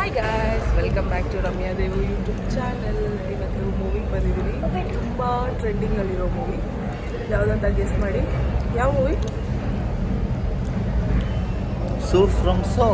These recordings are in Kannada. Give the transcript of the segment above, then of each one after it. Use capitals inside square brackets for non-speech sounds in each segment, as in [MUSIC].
Hi guys welcome back to Ramya Devu YouTube channel ಇವತ್ತು ಮೂವಿಗೆ ಬಂದಿದ್ದೀವಿ ತುಂಬ ಟ್ರೆಂಡಿಂಗಲ್ಲಿರೋ ಮೂವಿ ಯಾವುದಂತ ಗೆಸ್ ಮಾಡಿ. ಯಾವ movie So from so.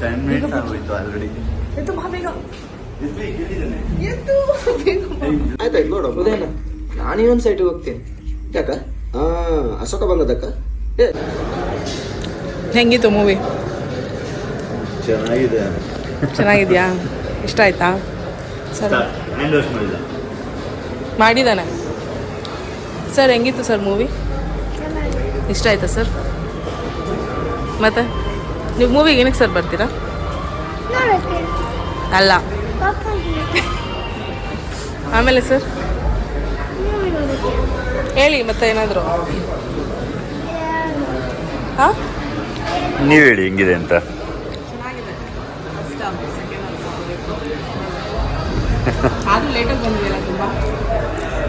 Ten minutes ಆಗೋಯ್ತು ಆಲ್ರೆಡಿ ಎದ್ದು ಬಾ ಬೇಗ. ಎದ್ದು ಬೇಗ ಬಾ. ಆಯ್ತಾಯ್ತು ನೋಡು ಉದಯನ ನಾನು ಇನ್ನೊಂದು ಸೈಟಿಗೆ ಹೋಗ್ತೀನಿ. ಯಾಕ? ಹಾ ಅಶೋಕ ಬಂದದಕ್ಕ ಏ. ಹೆಂಗಿತ್ತು ಮೂವಿ ಚೆನ್ನಾಗಿದೆ. ಚೆನ್ನಾಗಿದ್ಯಾ? ಇಷ್ಟ ಆಯ್ತಾ? ಸರ್. ಹ್ಯಾಂಡ್ ವಾಶ್ ಮಾಡಿಲ್ಲ ಮಾಡಿದ್ದಾನೆ. ಸರ್ ಹೆಂಗಿತ್ತು ಸರ್ ಮೂವಿ ಇಷ್ಟ ಆಯ್ತಾ ಸರ್? ಮತ್ತೆ? ನೀವು ಮೂವಿಗೆ ಏನಕ್ಕೆ ಸರ್ ಬರ್ತೀರಾ? ಅಲ್ಲ. ಆಮೇಲೆ ಸರ್ ಹೇಳಿ ಮತ್ತೆ ಏನಾದರೂ? ಹಾಂ? ನೀವು ಹೇಳಿ ಹೆಂಗಿದೆ ಅಂತ.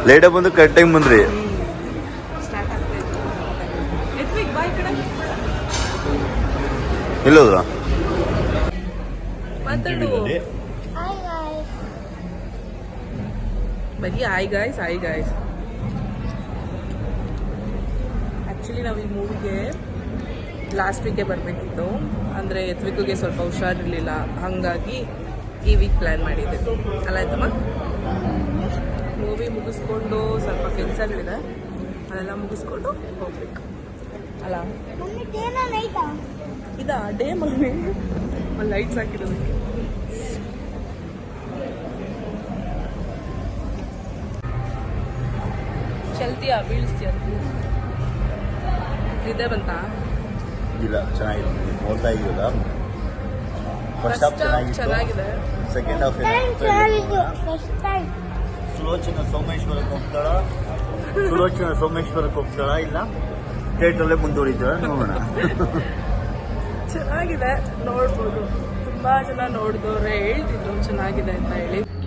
ಲೇಟಾಗಿ ಬಂದು ಕರೆಕ್ಟ್ ಟೈಮ್ ಬಂದ್ರಿ. ಎಲ್ಲೋದ್ರ ಮಾತಾಡು. ಬರೀ hi guys hi guys actually ನಾವು ಈ ಮೂವಿಗೆ ಲಾಸ್ಟ್ ವೀಕೆ ಬರಬೇಕಿತ್ತು. ಅಂದರೆ ಎತ್ವಿಕ್ಗೆ ಸ್ವಲ್ಪ ಹುಷಾರಿರಲಿಲ್ಲ. ಹಾಗಾಗಿ ಈ ವೀಕ್ ಪ್ಲ್ಯಾನ್ ಮಾಡಿದ್ದೆ. ಅಲ್ಲ ಆಯ್ತಮ್ಮ ಮೂವಿ ಮುಗಿಸ್ಕೊಂಡು ಸ್ವಲ್ಪ ಕೆಲಸಗಳಿದೆ. ಅದೆಲ್ಲ ಮುಗಿಸ್ಕೊಂಡು ಹೋಗ್ಬೇಕು. ಅಲ್ಲ? ಇದಾ ಡೇ ಮಮ್ಮಿ ಲೈಟ್ಸ್ ಹಾಕಿರೋದಕ್ಕೆ ಚಲ್ತಿಯಾ ಬೀಳಿಸ್ತೀಯ? ನಿದ್ದೆ ಬಂತಾ? ಇಲ್ಲ ಚೆನ್ನಾಗಿದೆ. ನೋಡ್ತಾ ಇದೆಯಲ್ಲ ಫಸ್ಟ್ ಹಾಫ್ ಚೆನ್ನಾಗಿದೆ. ಸೆಕೆಂಡ್ ಹಾಫ್ ಸುಲೋಚನ ಸೋಮೇಶ್ವರಕ್ಕೆ ಹೋಗ್ತಾಳ ಸುಲೋಚನ ಸೋಮೇಶ್ವರಕ್ಕೆ ಹೋಗ್ತಾಳ ಇಲ್ಲ? ಥಿಯೇಟ್ರಲ್ಲೇ ಮುಂದುವರಿತಾಳ ನೋಡೋಣ. ಚೆನ್ನಾಗಿದೆ. ನೋಡ್ಬೋದು. ತುಂಬಾ ಜನ ನೋಡಿದವ್ರೆ ಹೇಳ್ತಿದ್ರು ಚೆನ್ನಾಗಿದೆ ಅಂತ ಹೇಳಿ.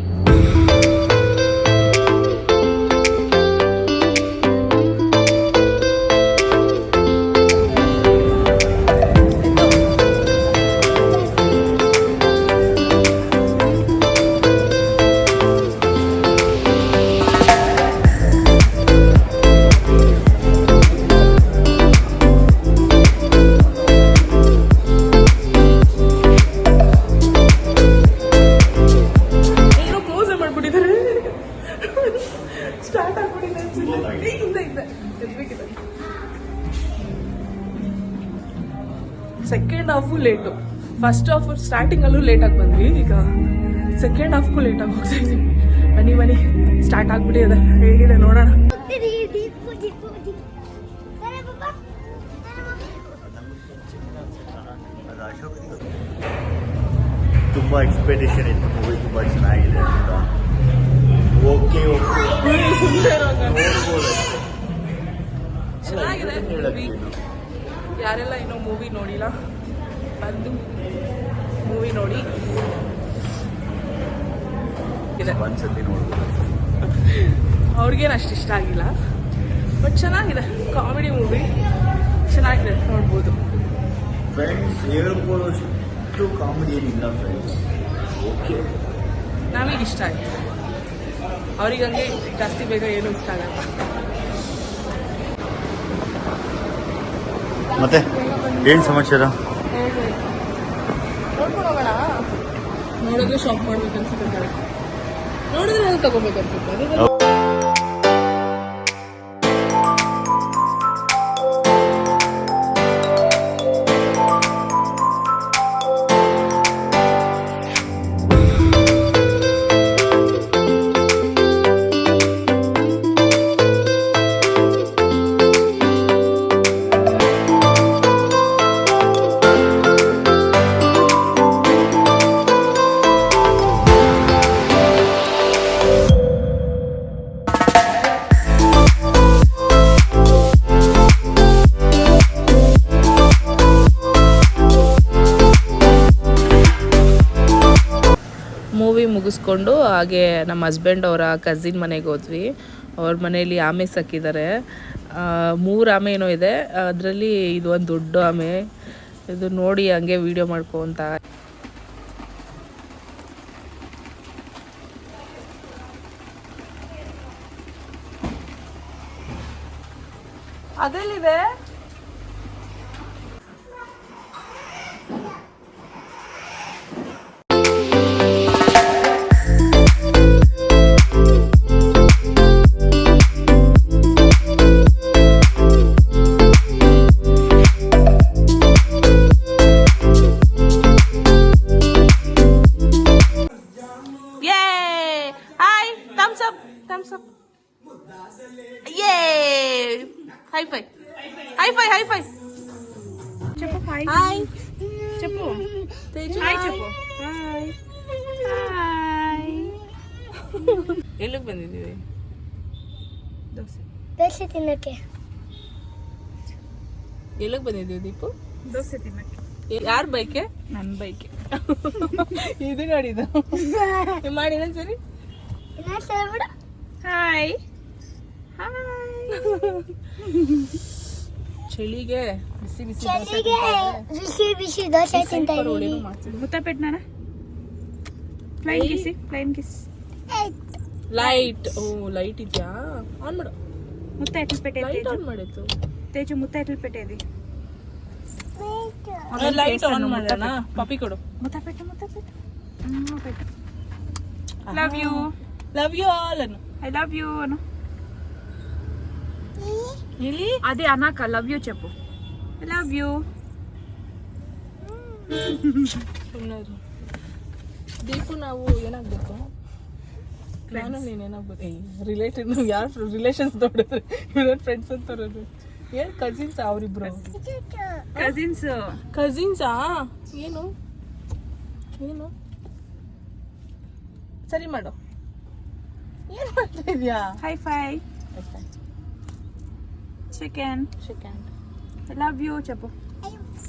ಸ್ಟಾರ್ಟ್ ಆಗ್ಬಿಟ್ಟಿದೆ ಅನ್ಸುತ್ತೆ. ಹಿಂದೆ ಹಿಂದೆ. ಎದ್ಬೇಕಿದೆ second half late first half starting ಅಲ್ಲೂ ಲೇಟ್ ಆಗಿ ಬಂದ್ವಿ. ಈಗ ಸೆಕೆಂಡ್ ಹಾಫ್ಗೂ ಲೇಟ್ ಆಗಿ ಹೋಗ್ತಾ ಇದೀವಿ ಬನ್ನಿ ಬನ್ನಿ. ಸ್ಟಾರ್ಟ್ ಆಗ್ಬಿಟ್ಟಿದೆ. ಹೇಗಿದೆ ನೋಡೋಣ. ತುಂಬ ಎಕ್ಸ್ಪೆಕ್ಟೇಷನ್ ಇತ್ತು. ಮೂವಿ ತುಂಬ ಚೆನ್ನಾಗಿದೆ ಅಂತ. ಓಕೆ ಚೆನ್ನಾಗಿದೆ ಮೂವಿ ಯಾರೆಲ್ಲ ಇನ್ನೂ ಮೂವಿ ನೋಡಿಲ್ಲ ಬಂದು ಮೂವಿ ನೋಡಿ. ಒಂದ್ಸತಿ ನೋಡ್ಬೋದು ಅವ್ರಿಗೇನು ಅಷ್ಟು ಇಷ್ಟ ಆಗಿಲ್ಲ. ಬಟ್ ಚೆನ್ನಾಗಿದೆ ಕಾಮಿಡಿ ಮೂವಿ ಚೆನ್ನಾಗಿದೆ ನೋಡ್ಬೋದು. ಫ್ರೆಂಡ್ಸ್ ಹೇಳ್ಕೊಳ್ಳೋಷ್ಟು ಕಾಮಿಡಿ ಏನಿಲ್ಲ ಫ್ರೆಂಡ್ಸ್ ಓಕೆ. ನಮಗೆ ಇಷ್ಟ ಆಯ್ತು. ಅವ್ರಿಗೆ ಹಂಗೆ ಜಾಸ್ತಿ ಬೇಗ ಏನು ಇಷ್ಟ ಆಗಲ್ಲ. ಮತ್ತೆ ಏನು ಸಮಾಚಾರ? ನೋಡಿದ್ರೆ ಶಾಪ್ ಮಾಡ್ಬೇಕು ಅನ್ಸುತ್ತೆ ನೋಡಿದ್ರೆ ಅದು ತಗೋಬೇಕು ಅನ್ಸುತ್ತೆ? ಮುಗಿಸ್ಕೊಂಡು ಹಾಗೆ ನಮ್ಮ ಹಸ್ಬೆಂಡ್ ಅವರ ಕಸಿನ್ ಮನೆಗೆ ಹೋದ್ವಿ. ಅವ್ರ ಮನೆಯಲ್ಲಿ ಆಮೆ ಸಾಕಿದ್ದಾರೆ. ಮೂರು ಆಮೆ ಏನೋ ಇದೆ. ಅದರಲ್ಲಿ ಇದು ಒಂದು ದೊಡ್ಡ ಆಮೆ. ಇದು ನೋಡಿ ಹಂಗೆ ವಿಡಿಯೋ ಮಾಡ್ಕೊಂತ ಅದೆಲ್ಲಿದೆ? Yay! High five! High five! High five! చెప్పు హాయ్ Hi! చెప్పు Teju, హాయ్ hi. చెప్పు హాయ్ హాయ్ ಎಲ್ಲಿಗೆ ಬಂದಿದ್ದೀವಿ ದೋಸೆ ದೋಸೆ ತಿನ್ನಕ್ಕೆ ಎಲ್ಲಿಗೆ ಬಂದಿದ್ದೀವಿ ದೀಪು ದೋಸೆ ತಿನ್ನಕ್ಕೆ ಯಾರ ಬೈಕೆ ನನ್ನ ಬೈಕೆ ಇದು ನೋಡಿದ್ದು ಮಾಡಿದ ಸರಿ ಇನ್ನೊಂದ್ ಸಲ ಬಿಡು ಹಾಯ್ ಚಳಿಗೆ ಬಿಸಿ ಬಿಸಿ ದೋಸೆ ಬಿಸಿ ಬಿಸಿ ದೋಸೆ ತಿಂತ ಮುತ್ತಪೆಟ್ ನಾನ? Flying kiss flying kiss light ಓ ಲೈಟ್ ಇದೆಯಾ? ಆನ್ ಮಾಡು. ಮುತ್ತ ಎಟ್ಲ್ಪೇಟೆ ಲೈಟ್ ಆನ್ ಮಾಡಿತ್ತು ತೇಜು ಮುತ್ತ ಎಟ್ಲ್ಪೇಟೆ ಇದೆ ಲೈಟ್ ಆನ್ ಮಾಡೋಣ ಪಪ್ಪಿ ಕೊಡು. ಮುತ್ತಪೆಟ್ಟು ಮುತ್ತಪೆಟ್ಟು love you love you all ಅನ್ನು. ಐ ಲವ್ ಯು ಅನು ಇಲ್ಲಿ అదే అనాక లవ్ యూ చెప్పు లవ్ యూ ಸುಮ್ಮನೆ ದೀಪು ನಾವು ಏನಾಗ್ಬೇಕು ನಾನು ನೀನು ಏನಾಗ್ಬೇಕು ಏಯ್ ರಿಲೇಟಿವ್ ಯಾರು ರಿಲೇಷನ್ಸ್ ನೋಡಿದ್ರೆ ಇವ್ರ ಫ್ರೆಂಡ್ಸ್ ಅಂತ ಬರೋದು ಏನು ಕಸಿನ್ಸ್ ಅವರಿಬ್ರು కజిన్స్ ಕಸಿನ್ಸಾ ಏನು ಏನು ಸರಿ ಮಾಡು ಏನು ಮಾಡ್ತಾ ಇದೆಯಾ high phi chicken second love you చెప్పు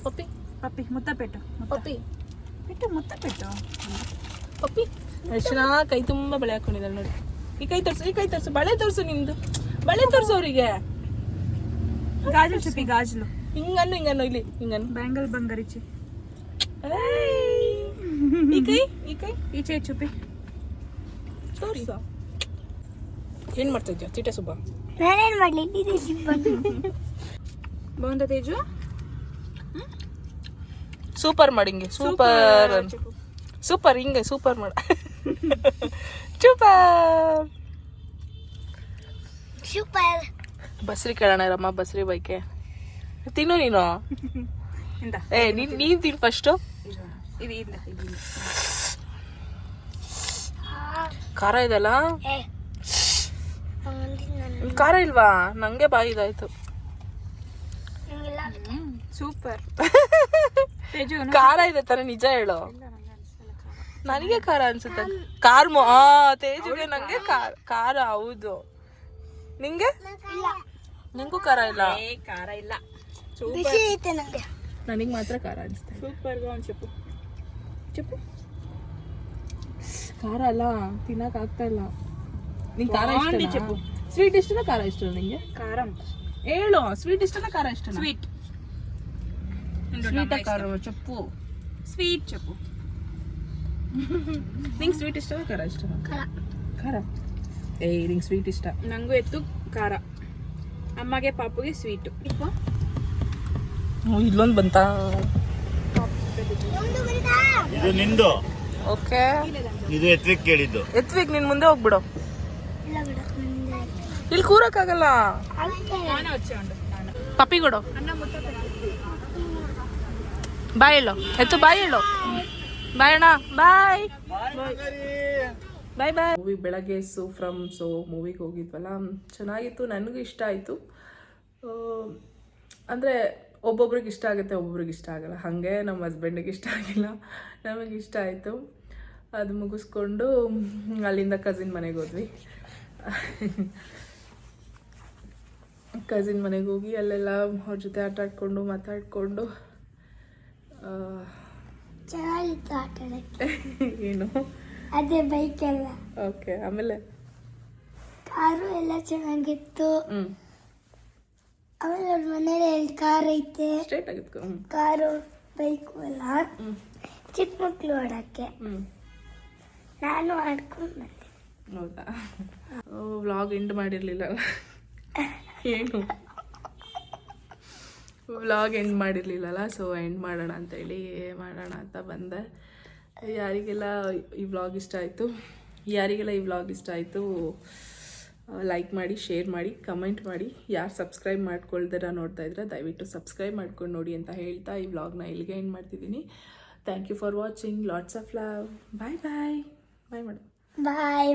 ಪಪ್ಪಿ పప్పి ముద్ద పెట్టు ముద్ద ಪಪ್ಪಿ పెట్టు ముద్ద పెట్టు ಪಪ್ಪಿ ಎಷ್ಟು ಚೆನ್ನಾಗಿ ಕೈ ತುಂಬ ಬಳೆ ಹಾಕೊಂಡಿದ್ದಾಳೆ ನೋಡಿ ಈ ಕೈ ತೋರಿಸು ಈ ಕೈ ತೋರಿಸು ಬಳೆ ತೋರಿಸು ನಿಂದು ಬಳೆ ತೋರಿಸು ಅವರಿಗೆ గాజులు చెప్పి గాజులు ಹಿಂಗನ್ನು ಹಿಂಗನ್ನು ಇಲ್ಲಿ ಹಿಂಗನ್ನು బ్యాంగిల్ బంగారిచ్చి ಏಯ್. ಈ ಕೈ ಈ ಕೈ ఈ చేయి చూపి ತೋರಿಸ ಏನ್ ಮಾಡ್ತಾ ಇದ್ಯಾ ತಿಟ್ಟೆ ಸುಬ್ಬ ನಾನೇನ್ ಮಾಡ್ಲಿ? ಬಂದ ತೇಜು? ಸೂಪರ್ ಮಾಡಿ ಹಿಂಗೆ ಸೂಪರ್ ಸೂಪರ್ ಹಿಂಗೆ ಸೂಪರ್ ಮಾಡ. [LAUGHS] ಸೂಪರ್. ಸೂಪರ್. ಬಸ್ರಿ ಕೇಳೋಣ ರಮ್ಮ ಬಸ್ರಿ ಬೈಕೆ. ತಿನ್ನು ನೀನು? ಏ ನೀನ್ ನೀನ್ ತಿನ್ ಫಸ್ಟು ಖಾರ ಇದಲ್ಲ ಖಾರ ಇಲ್ವಾ? ನಂಗೆ ಬಾಯಿ ಇದಾಯ್ತು. ಸೂಪರ್. [LAUGHS] ಖಾರ ಇದೆ ತರ ನಿಜ ಹೇಳು. ನನಗೆ ಖಾರ ಅನ್ಸುತ್ತೆ. ಖಾರ. ತೇಜುಗೆ ನಂಗೆ ಖಾರ. ಹೌದು. ನಿಂಗೆ? ನಿಂಗೂ ಖಾರ ಇಲ್ಲ. ಖಾರ ಇಲ್ಲ? ನನಗೆ ಮಾತ್ರ ಖಾರ ಅನಿಸುತ್ತೆ. ಸೂಪರ್ ಚಪ್ಪು. ಚಪ್ಪು? ಖಾರ ಅಲ್ಲ ತಿನ್ನಕ್ ಆಗ್ತಾ ಇಲ್ಲ. ನಿಂಗೆ ಖಾರ ಚಪ್ಪು. ಸ್ವೀಟ್ ಇಷ್ಟನ ಖಾರ ಇಷ್ಟ ನಿಂಗೆ ಖಾರ ಹೇಳು ಸ್ವೀಟ್ ಇಷ್ಟನ ಖಾರ ಇಷ್ಟ ಸ್ವೀಟ್ ಸ್ವೀಟ್ ಖಾರ ಚಪ್ಪು ಸ್ವೀಟ್ ಚಪ್ಪು ನಿಂಗೆ ಸ್ವೀಟ್ ಇಷ್ಟ ಖಾರ ಇಷ್ಟ ಖಾರ ಏ ನಿಂಗೆ ಸ್ವೀಟ್ ಇಷ್ಟ ನಂಗೂ ಎತ್ತು ಖಾರ ಅಮ್ಮಗೆ ಪಾಪುಗೆ ಸ್ವೀಟು ಇಲ್ಲೊಂದು ಬಂತಾ ಇದು ನಿಂದು. ಓಕೆ ಇದು ಎತ್ವಿಕ್ ಕೇಳಿದ್ದು. ಎತ್ವಿಕ್ ನಿನ್ ಮುಂದೆ ಹೋಗ್ಬಿಡು. ಇಲ್ಲಿ ಕೂರಕ್ಕಾಗಲ್ಲ? ಪಪ್ಪಿ ಕೊಡು. ಬಾಯ್ ಹೇಳು. ಎತ್ತು ಬಾಯ್ ಹೇಳು. ಬಾಯ್ ಅಣ್ಣ. ಬಾಯ್. ಬಾಯ್ ಬಾಯ್. ಮೂವಿ ಬೆಳಗ್ಗೆ ಸು ಫ್ರಮ್ ಸೊ ಮೂವಿಗೆ ಹೋಗಿದ್ವಲ್ಲ. ಚೆನ್ನಾಗಿತ್ತು, ನನಗೂ ಇಷ್ಟ ಆಯಿತು. ಅಂದರೆ ಒಬ್ಬೊಬ್ರಿಗೆ ಇಷ್ಟ ಆಗುತ್ತೆ, ಒಬ್ಬೊಬ್ರಿಗೆ ಇಷ್ಟ ಆಗಲ್ಲ. ಹಾಗೆ ನಮ್ಮ ಹಸ್ಬೆಂಡಿಗೆ ಇಷ್ಟ ಆಗಿಲ್ಲ. ನಮಗೆ ಇಷ್ಟ ಆಯಿತು. ಅದು ಮುಗಿಸ್ಕೊಂಡು ಅಲ್ಲಿಂದ ಕಸಿನ್ ಮನೆಗೆ ಹೋದ್ವಿ. ಕಸಿನ್ ಮನೆಗೆ ಹೋಗಿ ಅಲ್ಲೆಲ್ಲ ಅವ್ರ ಜೊತೆ ಆಟ ಆಡ್ಕೊಂಡು ಮಾತಾಡಿಕೊಂಡು ಚೆನ್ನಾಗಿತ್ತು ಆಟ ಆಡಕ್ಕೆ. [LAUGHS] ಏನು? ಅದೇ ಬೈಕ್ ಎಲ್ಲ. ಓಕೆ ಆಮೇಲೆ? ಕಾರು ಎಲ್ಲ ಚೆನ್ನಾಗಿತ್ತು. ಆಮೇಲೆ ಅವ್ರ ಮನೇಲಿ ಎರಡು ಕಾರ್ ಐತೆ. ಸ್ಟ್ರೇಟ್ ಆಗಿತ್ತು ಕಾರು ಬೈಕು ಎಲ್ಲ. ಚಿಕ್ಕ ಮಕ್ಕಳು ಆಡೋಕ್ಕೆ. ನಾನು ಆಡ್ಕೊಂಡು ಬಂದೆ. ಹೌದಾ? ವ್ಲಾಗ್ ಎಂಡ್ ಮಾಡಿರಲಿಲ್ಲ ಏನು? ವ್ಲಾಗ್ ಎಂಡ್ ಮಾಡಿರಲಿಲ್ಲಲ್ಲ ಸೊ ಎಂಡ್ ಮಾಡೋಣ ಅಂತೇಳಿ ಮಾಡೋಣ ಅಂತ ಬಂದೆ. ಯಾರಿಗೆಲ್ಲ ಈ ವ್ಲಾಗ್ ಇಷ್ಟ ಆಯಿತು, ಯಾರಿಗೆಲ್ಲ ಈ ವ್ಲಾಗ್ ಇಷ್ಟ ಆಯಿತು ಲೈಕ್ ಮಾಡಿ ಶೇರ್ ಮಾಡಿ ಕಮೆಂಟ್ ಮಾಡಿ, ಯಾರು ಸಬ್ಸ್ಕ್ರೈಬ್ ಮಾಡ್ಕೊಳ್ದಿರ ನೋಡ್ತಾ ಇದ್ರೆ ದಯವಿಟ್ಟು ಸಬ್ಸ್ಕ್ರೈಬ್ ಮಾಡ್ಕೊಂಡು ನೋಡಿ ಅಂತ ಹೇಳ್ತಾ ಈ ವ್ಲಾಗ್ನ ಇಲ್ಲಿಗೆ ಎಂಡ್ ಮಾಡ್ತಿದ್ದೀನಿ. Thank you for watching lots of love bye bye bye madam bye